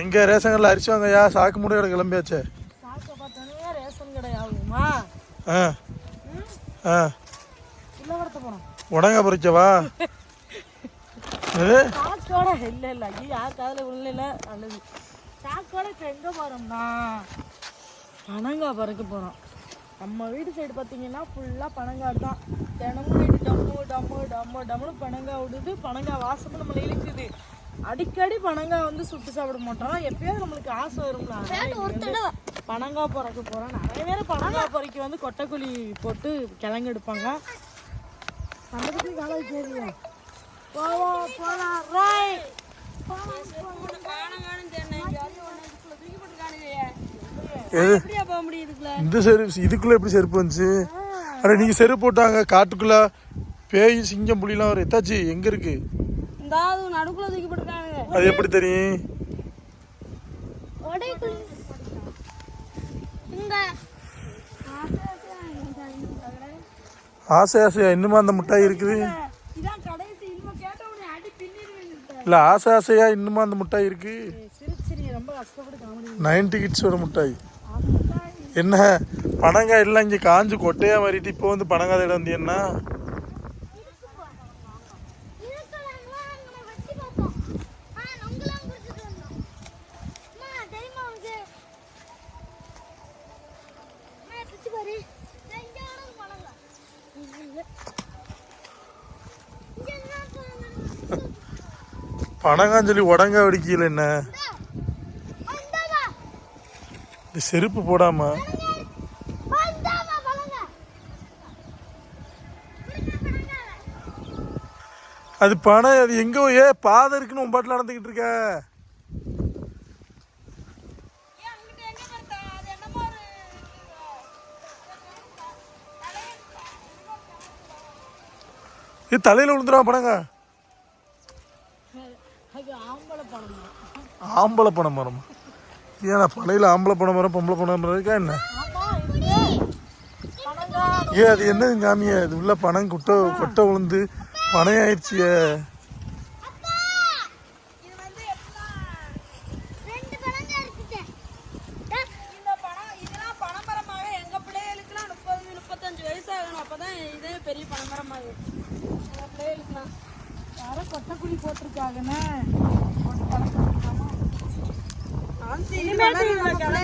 எங்க ரேஷன் கடையில் அரிசி வாங்கய்யா சாக்கு மூடையோட கிளம்பியாச்சே. சாக்க பார்த்தோன்னே ரேஷன் கடை ஆகுமா? ஆ. ஆ. இல்லை வரத்த போனோம். உடங்க இது? சாக்கோட இல்லை இல்லை ஐயோ யார் காதில் விழல நல்லது சாக்கோட எங்கே போகிறோம்னா பனங்காய் பறக்க போகிறோம் நம்ம வீடு சைடு பார்த்தீங்கன்னா ஃபுல்லாக பனங்காய் தான். தினமும் வீடு டம்மு டம்மு டம்மு டம்முன்னு பனங்காய் விடுது பனங்காய் வாசமும் நம்மளை இழுக்குது அடிக்கடி பனங்காய் வந்து சுட்டு சாப்பிட மாட்டோம். எப்பயாவது நம்மளுக்கு ஆசை வரும்ல அதனால இன்னைக்கு வந்து பனங்காய் பறக்க போகிறோம் நிறைய பேர் பனங்காய் பறிக்க வந்து கொட்டைக்குழி போட்டு கிழங்கு எடுப்பாங்க. பற்றி காலை தெரியும் போவோம் போலாம். இந்த செருப்பு இதுக்குள்ள எப்படி செருப்பு வந்துச்சு? அட நீங்க செருப்பு போட்டாங்க காட்டுக்குள்ள பேய் சிங்கம் புலிலாம் வரும். எத்தாச்சு எங்க இருக்கு? அது எப்படி தெரியும்? ஆசை ஆசையா இன்னுமா அந்த மிட்டாய் இருக்குது? இல்ல ஆசை ஆசையா இன்னுமா அந்த மிட்டாய் இருக்கு? நைன்டி கிட்ஸோட மிட்டாய். என்ன? பனங்காய் எல்லாம் இங்க காஞ்சு கொட்டையா மாறிட்டு இப்போ வந்து பனங்காய் தேட வந்து பனகாஞ்சலி உடங்க சொல்லி உடங்கா என்ன செருப்பு போடாம. அது பனை அது எங்க ஏ பாதை இருக்குன்னு உன் பாட்டில் நடந்துக்கிட்டு இருக்க. இது தலையில் விழுந்துடா பணங்க ஆம்பளை பணம் மரம் ஏன்னா பழையில ஆம்பளை பணம் மரம் பொம்பளை பணம் மரம் இருக்கா என்ன? ஏ அது என்னது காமிய இது உள்ள பணம் கொட்டை கொட்டை விழுந்து பணம் ஆயிடுச்சியே. பெரிய பணமரமாக பிள்ளைகளுக்குலாம் யாரோ கொட்டைக்குழி போட்டிருக்காங்கண்ணே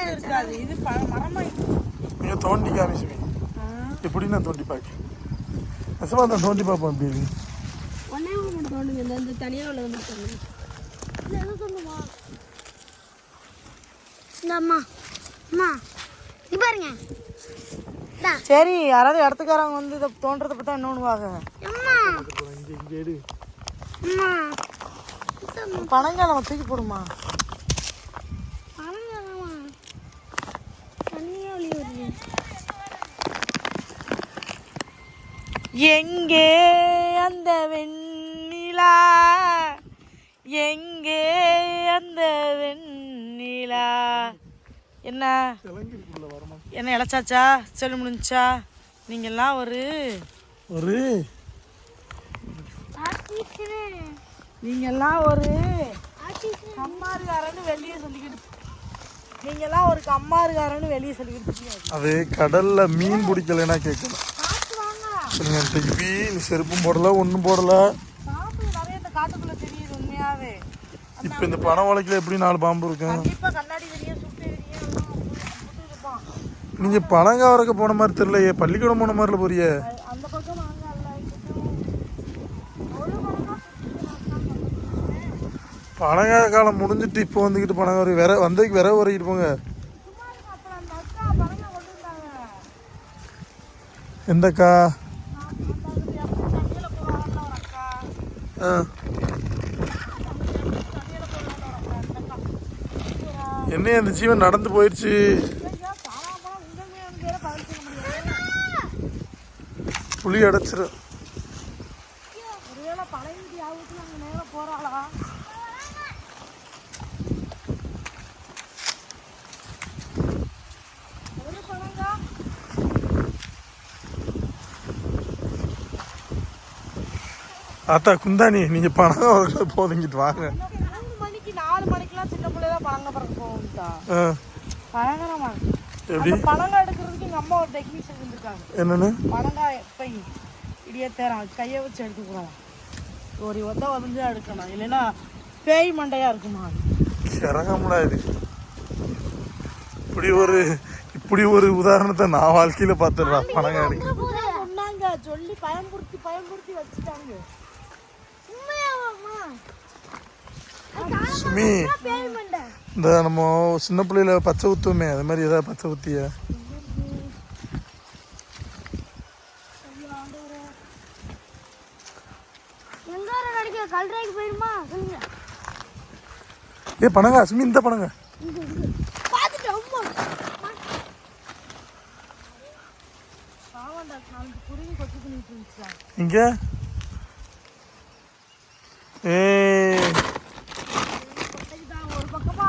இருக்காது. இது ப- மரமா நீங்க தோண்டி காமிச்சுவி எப்படி நான் தோண்டி பார்க்க நெசமா நான் தோண்டி எப்படி இருக்கு ஒன்னே ஒன்று தோணுங்க இந்த இந்த தனியாக உள்ள வந்து பாருங்க. சரி யாராவது இடத்துக்காரங்க வந்து இதை தோன்றதை பார்த்தா இன்னொன்னுவாங்க அம்மா. நம்ம தூக்கி போடுமா? எங்கே அந்த வெண்ணிலா? எங்கே அந்த வெண்ணிலா? என்ன? என்ன இழைச்சாச்சா சொல்லி முடிஞ்சா நீங்கெல்லாம் ஒரு ஒரு நீங்கெல்லாம் ஒரு கம்மாருக்காரன்னு வெளியே சொல்லிக்கிட்டு நீங்கெல்லாம் ஒரு கம்மாருக்காரன்னு வெளியே சொல்லிக்கிட்டு. அது கடல்ல மீன் பிடிக்கலைன்னா கேட்கணும். திருப்பி நீ செருப்பும் போடல ஒன்றும் போடல. காட்டுக்குள்ள தெரியுது உண்மையாவே. இப்போ இந்த பணம் வழக்கில் எப்படி நாலு பாம்பு இருக்கும் கண்டிப்பா கண்ணாடி வெறிய சுட்டு வெறிய எல்லாம் அம்புட்டு இருப்பான். நீங்க பழங்காய் வரைக்க போன மாதிரி தெரியலையே பள்ளிக்கூடம் போன மாதிரில போறியே அது- அந்த பக்கம் வாங்க அல்ல ஒரு பக்கம் பனங்காய காலம் முடிஞ்சிட்டு இப்போ வந்துக்கிட்டு பனங்காய் வரை விர வந்ததுக்கு விர வரைக்கிட்டு போங்க. எந்தக்கா? ஆ. என்ன அந்த ஜீவன் நடந்து போயிடுச்சு? புளி அடைச்சிரும் ஒருவேளை பழைய வீட்டு யாபத்துல அங்கே மேலே போகிறாளா ஒரு பழங்கா ஆத்தா குந்தாணி நீங்க பணம் வரைக்கல போதுங்கிட்டு வாங்க மணிக்கு நாலு மணிக்கெல்லாம் சின்ன பிள்ளைல பழங்க பறக்க இருக்கு எப்படி அந்த பழங்காய் எடுக்கிறதுக்கு எங்க அம்மா ஒரு டெக்னிக் செஞ்சுருக்காங்க என்னன்னு பழங்காய் எப்பை இடியே தேரம் கையை வச்சு எடுத்துக்கிறோம் ஒரு ஒத்த உதஞ்சா எடுக்கணும் இல்லைன்னா பேய் மண்டையா இருக்குமா. இறங்கமுடா இது இப்படி ஒரு இப்படி ஒரு உதாரணத்தை நான் வாழ்க்கையில பார்த்துடுறேன் பணங்க இப்படிதான் சொன்னாங்க சொல்லி பயன்படுத்தி பயன்படுத்தி வச்சுட்டாங்க சுமி. இந்த நம்ம சின்ன பிள்ளையில பச்சை ஊத்துவோமே அது மாதிரி ஏதாவது பச்சை ஊத்தியா? ஏ பணங்க சுமி இந்த பணங்க. இங்க இங்க பார்த்துட்டு அம்மா ஆமாண்டா நாலு குருவி கொத்தி பண்ணிட்டு இருந்துச்சா இங்க ஏ கொத்தைக்குதான் ஒரு பக்கமா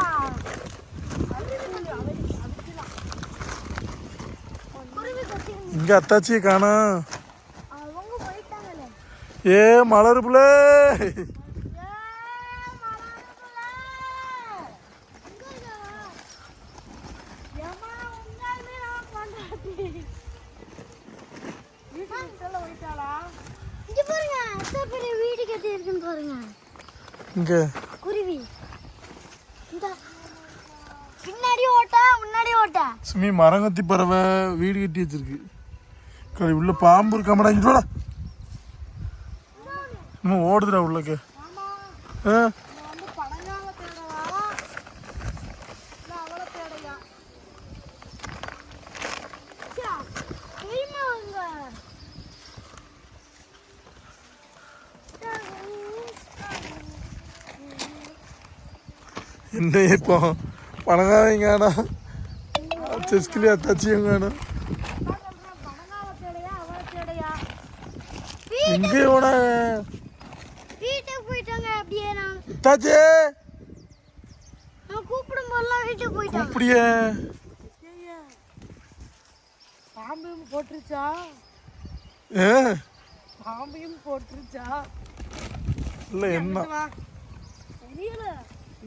குருவி கொத்தி இங்க அத்தாச்சியை போயிட்டாங்களே ஏ மலர் புள்ள. இங்க. குருவி. பின்னாடி ஓட்டா முன்னாடி ஓட்டா. சுமி மரங்கத்தி பறவை வீடு கட்டி வச்சிருக்கு. கறி உள்ள பாம்பு இருக்காமடா இங்க வாடா. இன்னும் ஓடுதுடா உள்ளக்க. ஆ? வந்து பழங்கால தேடவா இல்ல அவளை தேடையா தெரியுமா அவங்க என்ன இப்போ பணங்காரையும் காணோம் செஸ்கிலி அத்தாச்சியும் காணோம் பழங்கால தேடையா அவளை தேடையா எங்கே போன வீட்டுக்கு போயிட்டாங்க அப்படியே நான் அத்தாச்சி நான் கூப்பிடும் போதெல்லாம் வீட்டுக்கு போயிட்டாங்க. கூப்பிடியே ஐயா பாம்பையும் போட்டுருச்சா? ஏ? பாம்பையும் போட்டுருச்சா? இல்லை என்ன? தெரியல.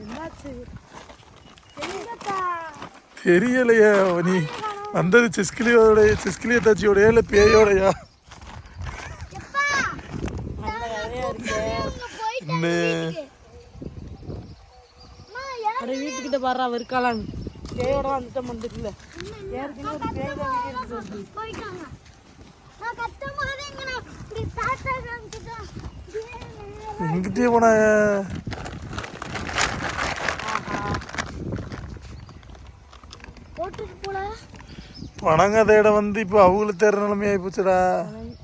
என்னாச்சு? தெரியலையே நீ வந்தது செஸ்கிலியோடைய செஸ்கிலி அத்தாச்சியோடய இல்லை பேயோடையா எப்பா நல்ல கதையா இருக்கு அவங்க போயிட்டாங்க என்ன வீட்டுக்கு. அம்மா, யார் வீட்டுக்கிட்ட பாரு அவ இருக்காளான்னு. பேயோட வந்துட்ட வந்துட்டுல ஏற்கனவே ஒரு பேய் தான் வீட்டுக்கு எடுத்துட்டு வருது. போயிட்டாங்க. நான் கத்தும் போது இங்க நான் இப்படி தாத்தா காமிச்சிட்டேன் எங்கிட்டே போன. பணங்க தேட வந்து இப்போ அவங்களுக்கு தேடுற நிலைமை ஆயிப்போச்சுடா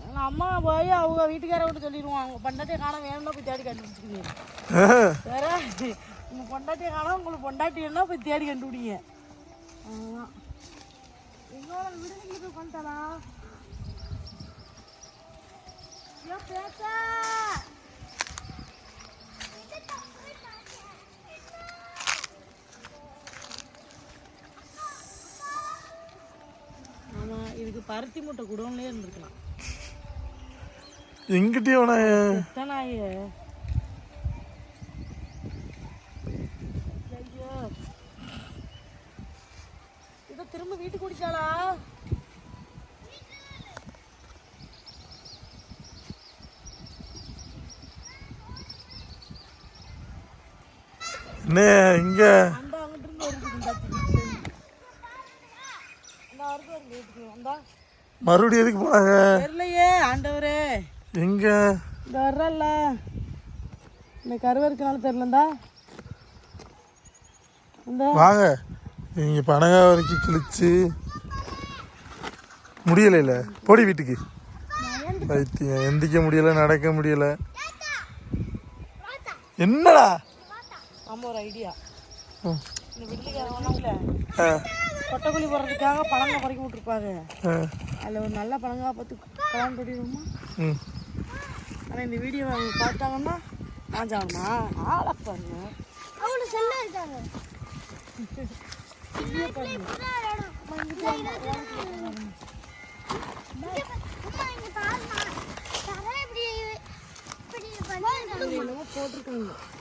ஆனா அம்மா போய் அவங்க வீட்டுக்கார விட்டு சொல்லிடுவாங்க பொண்டாட்டியை காண வேணும்னா போய் தேடி கண்டுபிடிச்சிருக்கீங்க ஆ, வேற உங்க பொண்டாட்டியை காணோம் உங்களுக்கு பொண்டாட்டி என்ன போய் தேடி கண்டுபிடிங்க. அவ்வளோதான் எங்களோட விடுதலை போய் பண்ணிட்டாளா ஏன் பேச இதுக்கு பருத்தி மூட்டை குடோன்லயே இருந்திருக்கலாம். எங்கிட்டே போன எத்தனாயே ஐயோ இதை திரும்ப வீட்டுக்கு குடிச்சாளா என்ன இங்க. மறுபடியும் எதுக்கு போனாங்க? தெரியலையே ஆண்டவரே. எங்க? இந்த வர்றல்ல. இந்த கருவருக்குனால தெரியலண்டா வாங்க. நீங்க பணங்க வரைக்கும் கிழிச்சு. முடியலைல போடி வீட்டுக்கு. வைத்தியம் எந்திக்க முடியல நடக்க முடியல. என்னடா? நம்ம ஒரு ஐடியா ம். இந்த வெள்ளிக்காரவனாங்கள ஆ, கொட்டைக்குழி போடுறதுக்காக பழங்க பறக்கி விட்டுருப்பாங்க. ஆ, அதில் ஒரு நல்ல பழங்கா பார்த்து பழம் தொடிடுமா ம். ஆனால் இந்த வீடியோ அவங்க பார்த்தாங்கன்னா நான் ஆளை பாருங்க. அவங்க செல்ல இருக்காங்க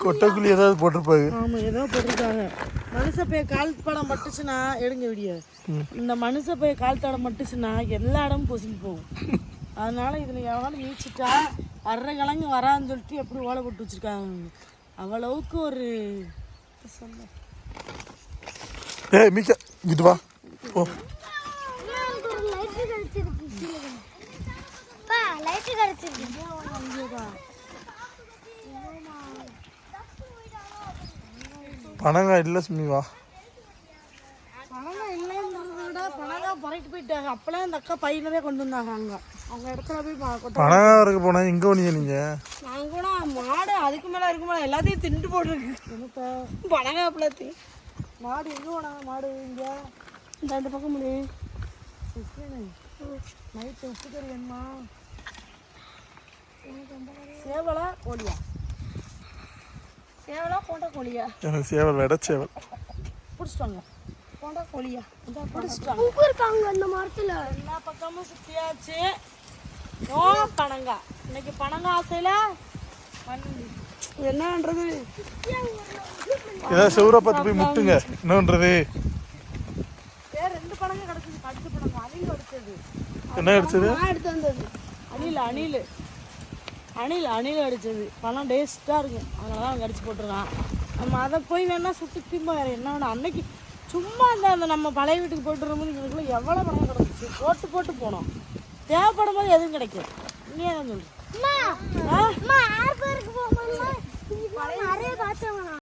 கொட்டைக்குள்ளி ஏதாவது போட்டிருப்பாங்க ஆமா ஏதோ போட்டிருக்காங்க. மனுஷ பைய கால் படம் மட்டுச்சுன்னா எடுங்க வீடியோ. இந்த மனுஷ பைய கால் தடம் மட்டுச்சுன்னா எல்லா இடமும் பொசுங்கி போகும். அதனால இதுல எவனாலும் நீச்சிட்டா வர்ற கிழங்கு வரான்னு சொல்லிட்டு எப்படி ஓலை போட்டு வச்சிருக்காங்க. அவ்வளவுக்கு ஒரு சொல்ல ஏய் மிக்க இங்கிட்டு வா. ஓ லைட்டு கிடைச்சிருக்கு பா லைட்டு கிடைச்சிருக்கு. பணங்காய் இல்லை சுமி வா. அப்பெல்லாம் இந்த அக்கா பையனவே கொண்டு வந்தாங்க அங்க. அவங்க இடத்துல போய் பா- கொட்ட பணங்காய் வரைக்கும் போனா எங்க போனீங்க நீங்க? நாங்க கூட மாடு அதுக்கு மேல இருக்கு மேல எல்லாத்தையும் திண்டு போட்டுருக்கு பிள்ளைத்தி மாடு எங்க போனாங்க? மாடு இங்க. இந்த இந்த பக்கம் முடியும் நைட்டு உப்பு கறி வேணுமா? சேவலா கோழியா? சேவலா போண்டா கோழியா? எனக்கு சேவல் வெடச்சேவல் பிடிச்சிட்டாங்க. போண்டா கோழியா? இந்த பிடிச்சிட்டாங்க. உப்பு இருக்காங்க அந்த மரத்துல. எல்லா பக்கமும் சுத்தியாச்சு. நோ பனங்கா. இன்னைக்கு பனங்கா ஆசையில? மண் என்னன்றது? ஏதாவது செவரை பார்த்து போய் முட்டுங்க. என்னன்றது? என்ன அடிச்சது? நான் எடுத்து வந்தது. அணில் அணில். அணில் அணில் அடிச்சது. பழம் டேஸ்ட்டாக இருக்கும் அதனால தான் கடிச்சு போட்டுருக்கான். நம்ம அதை போய் வேணா சுட்டு திரும்ப வேறு என்ன வேணும்? அன்னைக்கு சும்மா அந்த அந்த நம்ம பழைய வீட்டுக்கு போட்டு வரும்போது எவ்வளோ பணம் கிடந்துச்சு போட்டு போட்டு போனோம். தேவைப்படும் போது எதுவும் கிடைக்கும் நீ தான் சொல்லு அம்மா ஆ அம்மா ஆறு பேருக்கு போகும்போது நிறைய பார்த்தவங்க